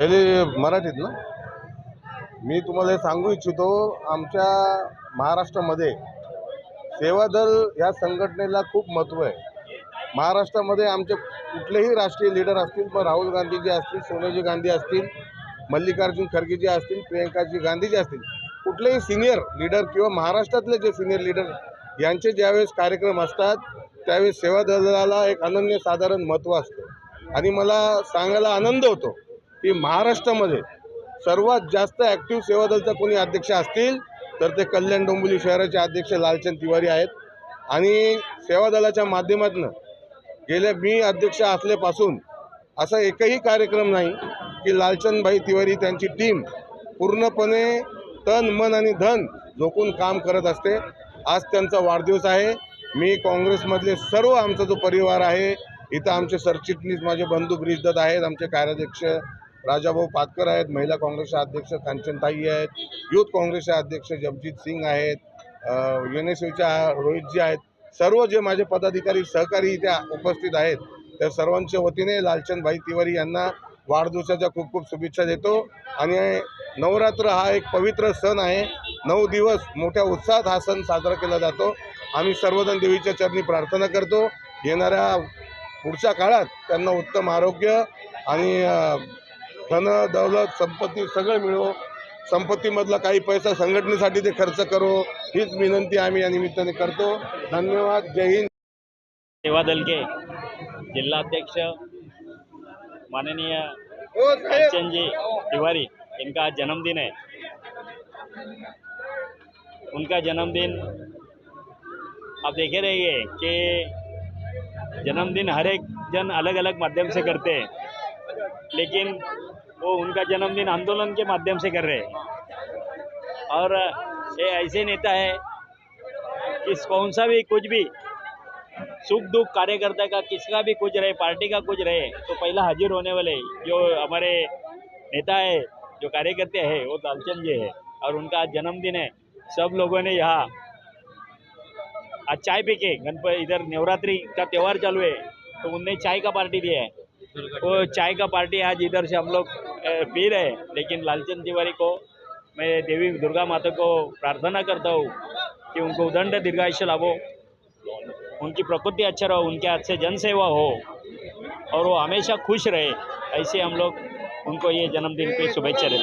पहिले मराठीत ना? मी तुम्हाला हे सांगू इच्छितो आमच्या महाराष्ट्रामध्ये सेवादल ह्या संघटनेला खूप महत्त्व आहे. महाराष्ट्रामध्ये आमचे कुठलेही राष्ट्रीय लीडर असतील मग राहुल गांधीजी असतील सोनियाजी गांधी असतील मल्लिकार्जुन खरगेजी असतील प्रियंकाजी गांधीजी असतील कुठलेही सिनियर लीडर किंवा महाराष्ट्रातले जे सिनियर लीडर यांचे ज्यावेळेस कार्यक्रम असतात त्यावेळेस सेवादलाला एक अनन्यसाधारण महत्त्व असतं. आणि मला सांगायला आनंद होतो की महाराष्ट्रामध्ये सर्वात जास्त ॲक्टिव्ह सेवादलचा कोणी अध्यक्ष असतील तर ते कल्याण डोंबिवली शहराचे अध्यक्ष लालचंद तिवारी आहेत. आणि सेवादलाच्या माध्यमातून गेल्या मी अध्यक्ष असल्यापासून असा एकही कार्यक्रम नाही की लालचंदभाई तिवारी त्यांची टीम पूर्णपणे तन मन आणि धन झोकून काम करत असते. आज त्यांचा वाढदिवस आहे. मी काँग्रेसमधले सर्व आमचा जो परिवार आहे इथं आमचे सरचिटणीस माझे बंधू ब्रिजदत्त आहेत आमचे कार्याध्यक्ष राजाभाऊ पातकर आहेत महिला काँग्रेसच्या अध्यक्ष कांचनताई आहेत युथ काँग्रेसचे अध्यक्ष जगजित सिंग आहेत एन एस यूच्या रोहितजी आहेत. सर्व जे माझे पदाधिकारी सहकारी इथे उपस्थित आहेत त्या सर्वांच्या वतीने लालचंदभाई तिवारी यांना वाढदिवसाच्या खूप खूप शुभेच्छा देतो. आणि नवरात्र हा एक पवित्र सण आहे. नऊ दिवस मोठ्या उत्साहात हा सण साजरा केला जातो. आम्ही सर्वजण देवीच्या चरणी प्रार्थना करतो. येणाऱ्या पुढच्या काळात त्यांना उत्तम आरोग्य आणि धन दौलत संपत्ती सगळं मिळो. संपत्तीमधला काही पैसा संघटनेसाठी ते खर्च करो. हीच विनंती आम्ही या निमित्ताने करतो. धन्यवाद. जय हिंद. सेवा दल के जिल्हाध्यक्ष माननीय हो, जी तिवारी इनका आज जन्मदिन है उनका जन्मदिन आप देखे रहिए कि जन्मदिन हर एक जन अलग अलग माध्यम से करते हैं। लेकिन वो उनका जन्मदिन आंदोलन के माध्यम से कर रहे हैं। और ये ऐसे नेता है कि कौन सा भी कुछ भी सुख दुख कार्यकर्ता का, किसका भी कुछ रहे, पार्टी का कुछ रहे तो पहला हाजिर होने वाले जो हमारे नेता है, जो कार्यकर्ता है, वो लालचंद जी है और उनका आज जन्मदिन है। सब लोगों ने यहाँ आज चाय पी के, गणपति इधर नवरात्रि का त्यौहार चालू है तो उनने चाय का पार्टी दिया है। वो चाय का पार्टी आज इधर से हम लोग पी रहे हैं। लेकिन लालचंद तिवारी को, मैं देवी दुर्गा माता को प्रार्थना करता हूँ कि उनको उदंड दीर्घायुष्य लाभो। उनकी प्रकृति अच्छा रहो, उनके हाथ से जनसेवा हो, और वो हमेशा खुश रहे, ऐसे हम लोग उनको ये जन्मदिन पे शुभेच्छा देते